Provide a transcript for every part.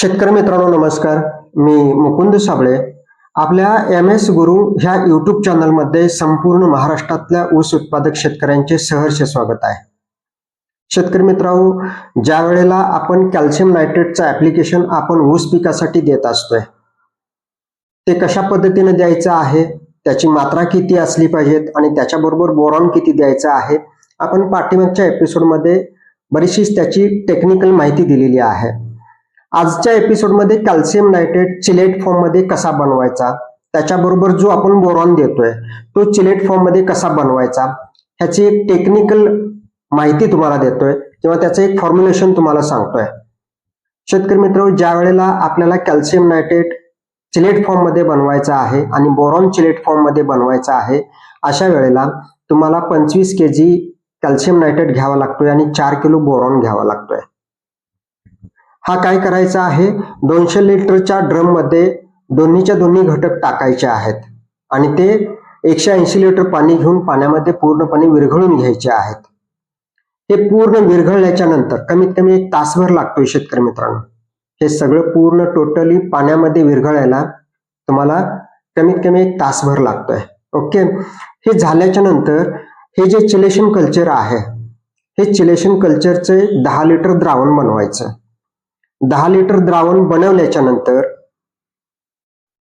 शेतकरी मित्रांनो नमस्कार. मी मुकुंद साबळे. आपल्या एम एस गुरु ह्या युट्यूब चॅनलमध्ये संपूर्ण महाराष्ट्रातल्या ऊस उत्पादक शेतकऱ्यांचे सहर्ष स्वागत आहे. शेतकरी मित्रांनो ज्या वेळेला आपण कॅल्शियम नायट्रेटचं ऍप्लिकेशन आपण ऊस पिकासाठी देत असतोय ते कशा पद्धतीने द्यायचं आहे त्याची मात्रा किती असली पाहिजेत आणि त्याच्याबरोबर बोरॉन किती द्यायचं आहे आपण पाठीमागच्या एपिसोडमध्ये बरीचशीच त्याची टेक्निकल माहिती दिलेली आहे. आजच्या एपिसोडमध्ये कॅल्शियम नायट्रेट चिलेट फॉर्ममध्ये कसा बनवायचा? त्याच्याबरोबर जो आपण बोरॉन देतोय तो चिलेट फॉर्ममध्ये कसा बनवायचा? ह्याची एक टेक्निकल माहिती तुम्हाला देतोय किंवा त्याचं एक फॉर्म्युलेशन तुम्हाला सांगतोय. शेतकरी मित्र ज्या वेळेला आपल्याला कॅल्शियम नायट्रेट चिलेट फॉर्ममध्ये बनवायचा आहे आणि बोरॉन चिलेट फॉर्ममध्ये बनवायचा आहे अशा वेळेला तुम्हाला पंचवीस के जी कॅल्शियम नायट्रेट घ्यावा लागतोय आणि चार किलो बोरॉन घ्यावा लागतोय. हा काय करायचा आहे? दोनशे लिटरच्या ड्रममध्ये दोन्हीच्या दोन्ही घटक टाकायचे आहेत. आणि ते एकशे ऐंशी लिटर पाणी घेऊन पाण्यामध्ये पूर्णपणे विरघळून घ्यायचे आहेत. हे पूर्ण विरघळल्याच्या नंतर कमीत कमी एक तासभर लागतो शेतकरी मित्रांनो. हे सगळं पूर्ण टोटली पाण्यामध्ये विरघळायला तुम्हाला कमीत कमी एक तासभर लागतोय. ओके? हे झाल्याच्यानंतर हे जे चिलेशन कल्चर आहे हे चिलेशन कल्चरचे दहा लिटर द्रावण बनवायचं. दहा लिटर द्रावण बनवल्याच्या नंतर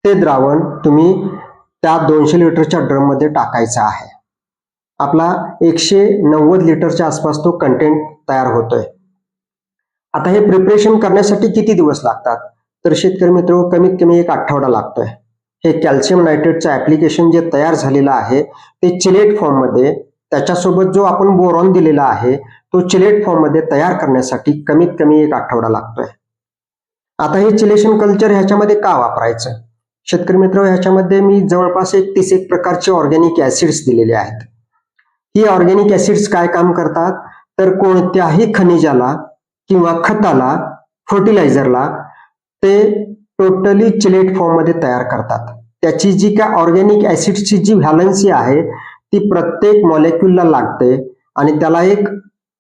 ते द्रावण तुम्ही त्या दोनशे लिटरच्या ड्रममध्ये टाकायचं आहे. आपला एकशे नव्वद लिटरच्या आसपास तो कंटेंट तयार होतोय. आता हे प्रिपरेशन करण्यासाठी किती दिवस लागतात? तर शेतकरी मित्र कमीत कमी एक आठवडा लागतोय. हे कॅल्शियम नायट्रेटचं ऍप्लिकेशन जे तयार झालेलं आहे ते चिलेट फॉर्ममध्ये त्याच्यासोबत जो आपण बोरॉन दिलेला आहे तो चिलेट फॉर्ममध्ये तयार करण्यासाठी कमीत कमी एक आठवडा लागतोय. आता हे चिलेशन कल्चर ह्याच्यामध्ये का वापरायचं? शेतकरी मित्र ह्याच्यामध्ये मी जवळपास एक तीस एक प्रकारचे ऑर्गॅनिक ऍसिड्स दिलेले आहेत. ही ऑर्गॅनिक ऍसिड्स काय काम करतात? तर कोणत्याही खनिजाला किंवा खताला फर्टिलायझरला ते टोटली चिलेट फॉर्ममध्ये तयार करतात. त्याची जी काय ऑर्गॅनिक ऍसिडची जी व्हॅलन्सी आहे ती प्रत्येक मॉलेक्युलला लागते आणि त्याला एक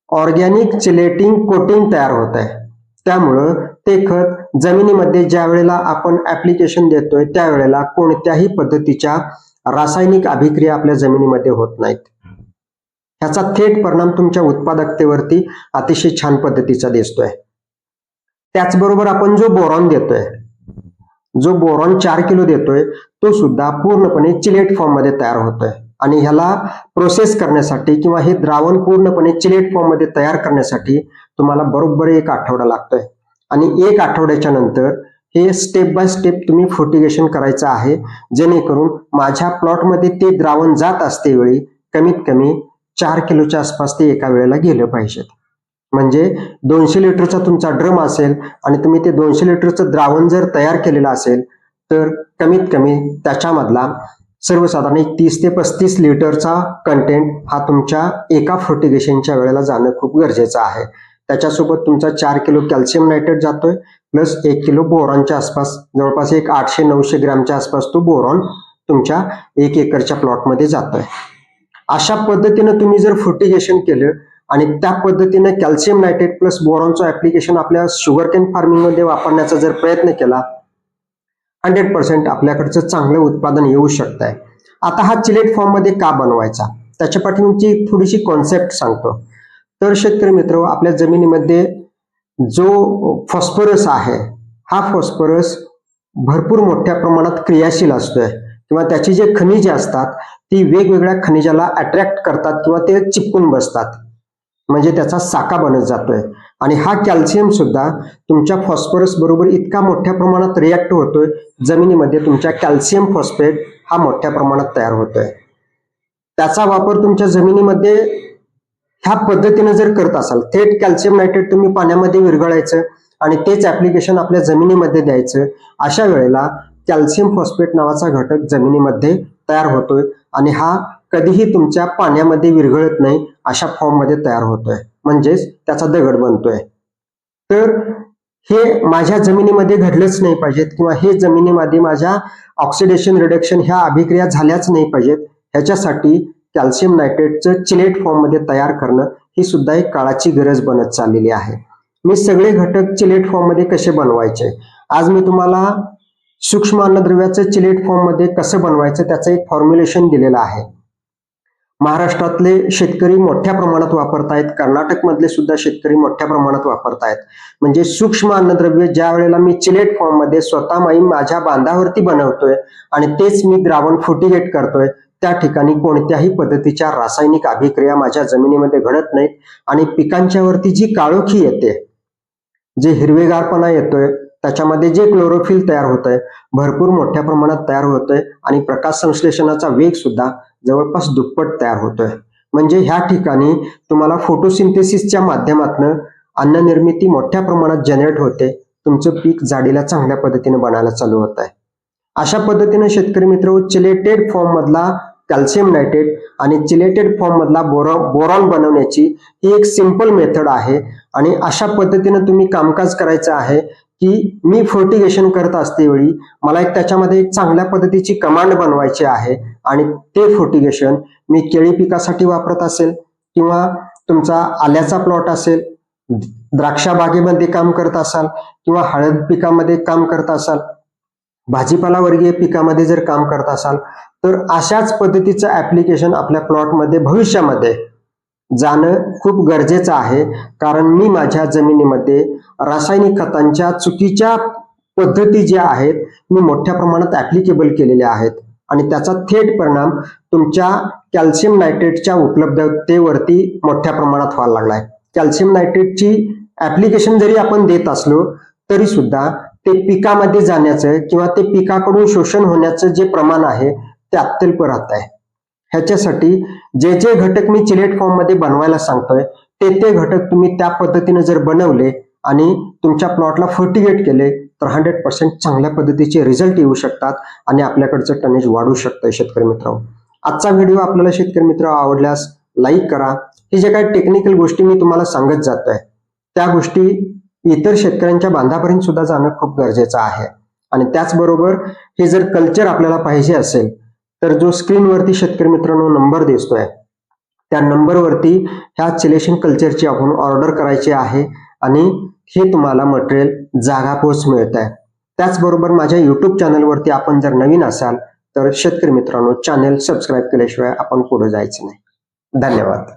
ऑर्गॅनिक चिलेटिंग कोटिंग तयार होत आहे त्यामुळं ते खत जमिनीमध्ये ज्या वेळेला आपण ऍप्लिकेशन देतोय त्यावेळेला कोणत्याही पद्धतीच्या रासायनिक अभिक्रिया आपल्या जमिनीमध्ये होत नाहीत. ह्याचा थेट परिणाम तुमच्या उत्पादकतेवरती अतिशय छान पद्धतीचा दिसतोय. त्याचबरोबर आपण जो बोरॉन देतोय जो बोरॉन चार किलो देतोय तो सुद्धा पूर्णपणे चिलेट फॉर्ममध्ये तयार होतोय. आणि ह्याला प्रोसेस करण्यासाठी किंवा हे द्रावण पूर्णपणे चिलेट फॉर्ममध्ये तयार करण्यासाठी तुम्हाला बरोबर एक आठवडा लागतोय. आणि एक आठवड्याच्या नंतर हे स्टेप बाय स्टेप तुम्ही फोर्टिगेशन करायचं आहे. जेणेकरून माझ्या प्लॉटमध्ये ते द्रावण जात असते वेळी कमीत कमी चार किलोच्या आसपास ते एका वेळेला गेलं पाहिजेत म्हणजे दोनशे लिटरचा तुमचा ड्रम असेल आणि तुम्ही ते दोनशे लिटरचं द्रावण जर तयार केलेलं असेल तर कमीत कमी त्याच्यामधला सर्वसाधारण एक तीस ते पस्तीस लिटरचा कंटेंट हा तुमच्या एका फोर्टिगेशनच्या वेळेला जाणं खूप गरजेचं आहे. त्याच्यासोबत तुमचा चार किलो कॅल्शियम नायट्रेट जातोय प्लस एक किलो बोरॉनच्या आसपास जवळपास एक आठशे नऊशे ग्रॅमच्या आसपास तो बोरॉन तुमच्या एक एकरच्या प्लॉटमध्ये जातोय. अशा पद्धतीनं तुम्ही जर फर्टिगेशन केलं आणि त्या पद्धतीने कॅल्शियम नायट्रेट प्लस बोरॉनचं ऍप्लिकेशन आपल्या शुगर केन फार्मिंगमध्ये वापरण्याचा जर प्रयत्न केला हंड्रेड पर्सेंट आपल्याकडचं चांगलं उत्पादन येऊ शकत आहे आता हा चिलेट फॉर्ममध्ये का बनवायचा? त्याच्या थोडीशी कॉन्सेप्ट सांगतो. तर शेतकरी मित्र आपल्या जमिनीमध्ये जो फॉस्फरस आहे हा फॉस्फरस भरपूर मोठ्या प्रमाणात क्रियाशील असतोय. किंवा त्याची जे खनिजे असतात ती वेगवेगळ्या खनिजाला अट्रॅक्ट करतात किंवा ते चिपकून बसतात. म्हणजे त्याचा साका बनत जातोय. आणि हा कॅल्शियम सुद्धा तुमच्या फॉस्फरस बरोबर इतका मोठ्या प्रमाणात रिॲक्ट होतोय जमिनीमध्ये तुमच्या कॅल्शियम फॉस्फेट हा मोठ्या प्रमाणात तयार होतोय. त्याचा वापर तुमच्या जमिनीमध्ये ह्या पद्धतीने जर करत असाल थेट कॅल्शियम नायट्रेट तुम्ही पाण्यामध्ये विरघळायचं आणि तेच ऍप्लिकेशन आपल्या जमिनीमध्ये द्यायचं अशा वेळेला कॅल्शियम फॉस्फेट नावाचा घटक जमिनीमध्ये तयार होतोय आणि हा कधीही तुमच्या पाण्यामध्ये विरघळत नाही अशा फॉर्ममध्ये तयार होतोय. म्हणजेच त्याचा दगड बनतोय. तर हे माझ्या जमिनीमध्ये घडलंच नाही पाहिजेत किंवा हे जमिनीमध्ये माझ्या ऑक्सिडेशन रिडक्शन ह्या अभिक्रिया झाल्याच नाही पाहिजेत. ह्याच्यासाठी कॅल्शियम नायट्रेटचं चिलेट फॉर्ममध्ये तयार करणं ही सुद्धा एक काळाची गरज बनत चाललेली आहे. मी सगळे घटक चिलेट फॉर्ममध्ये कसे बनवायचे? आज मी तुम्हाला सूक्ष्म अन्नद्रव्याचं चिलेट फॉर्ममध्ये कसं बनवायचं त्याचं एक फॉर्म्युलेशन दिलेलं आहे. महाराष्ट्रातले शेतकरी मोठ्या प्रमाणात वापरतायत कर्नाटकमधले सुद्धा शेतकरी मोठ्या प्रमाणात वापरतायत. म्हणजे सूक्ष्म अन्नद्रव्य ज्या वेळेला मी चिलेट फॉर्ममध्ये स्वतः माई माझ्या बांधावरती बनवतोय आणि तेच मी द्रावण फुटिगेट करतोय त्या ठिकाणी कोणत्याही पद्धतीच्या रासायनिक अभिक्रिया माझ्या जमिनीमध्ये घडत नाहीत आणि पिकांच्या वरती जी काळोखी येते जे हिरवेगारपणा येतोय त्याच्यामध्ये जे क्लोरोफिल तयार होत आहे भरपूर मोठ्या प्रमाणात तयार होतोय आणि प्रकाश संश्लेषणाचा वेग सुद्धा जवळपास दुप्पट तयार होतोय. म्हणजे ह्या ठिकाणी तुम्हाला फोटोसिंथेसिसच्या माध्यमातून अन्न निर्मिती मोठ्या प्रमाणात जनरेट होते. तुमचं पीक जाडीला चांगल्या पद्धतीने बनायला चालू होत आहे. अशा पद्धतीने शेतकरी मित्र चिलेटेड फॉर्म मधला कॅल्शियम नायट्रेट आणि चिलेटेड फॉर्म मधला बोरॉ बोरॉन बनवण्याची ही एक सिंपल मेथड आहे. आणि अशा पद्धतीने तुम्ही कामकाज करायचं आहे. की मी फोर्टिगेशन करत असते वेळी मला एक त्याच्यामध्ये एक चांगल्या पद्धतीची कमांड बनवायची आहे आणि ते फोर्टिगेशन मी केळी पिकासाठी वापरत असेल किंवा तुमचा आल्याचा प्लॉट असेल द्राक्षा बागेमध्ये काम करत असाल किंवा हळद पिकामध्ये काम करत असाल भाजीपाला वर्गीय पिकामध्ये जर काम करत असाल तर अशाच पद्धतीचं ऍप्लिकेशन आपल्या प्लॉटमध्ये भविष्यामध्ये जाणं खूप गरजेचं आहे. कारण मी माझ्या जमिनीमध्ये रासायनिक खतांच्या चुकीच्या पद्धती ज्या आहेत मी मोठ्या प्रमाणात ऍप्लिकेबल केलेल्या आहेत. आणि त्याचा थेट परिणाम तुमच्या कॅल्शियम नायट्रेटच्या उपलब्धतेवरती मोठ्या प्रमाणात व्हायला लागलाय कॅल्शियम नायट्रेटची ऍप्लिकेशन जरी आपण देत असलो तरी सुद्धा ते पिकामध्ये जाण्याचं किंवा ते पिकाकडून शोषण होण्याचं जे प्रमाण आहे ते अत्यल्प राहत आहे. ह्याच्यासाठी जे जे घटक मी चिलेट फॉर्ममध्ये बनवायला सांगतोय ते ते घटक तुम्ही त्या पद्धतीने जर बनवले आणि तुमच्या प्लॉटला फर्टिगेट केले तर हंड्रेड पर्सेंट चांगल्या पद्धतीचे रिझल्ट येऊ शकतात आणि आपल्याकडचं टनेज वाढू शकतं शेतकरी मित्र आजचा व्हिडिओ आपल्याला शेतकरी मित्र आवडल्यास लाईक करा. हे जे काही टेक्निकल गोष्टी मी तुम्हाला सांगत जातोय त्या गोष्टी इतर शेतकऱ्यांच्या बांधापर्यंत सुद्धा जाणं खूप गरजेचं आहे. आणि त्याचबरोबर हे जर कल्चर आपल्याला पाहिजे असेल तर जो स्क्रीनवरती शेतकरी मित्रांनो नंबर दिसतोय त्या नंबरवरती ह्या सिलेशन कल्चरची आपण ऑर्डर करायची आहे आणि हे तुम्हाला मटेरियल जागा पोच मिळत आहे त्याचबरोबर माझ्या युट्यूब चॅनलवरती आपण जर नवीन असाल तर शेतकरी मित्रांनो चॅनल सबस्क्राईब केल्याशिवाय आपण पुढे जायचं नाही. धन्यवाद.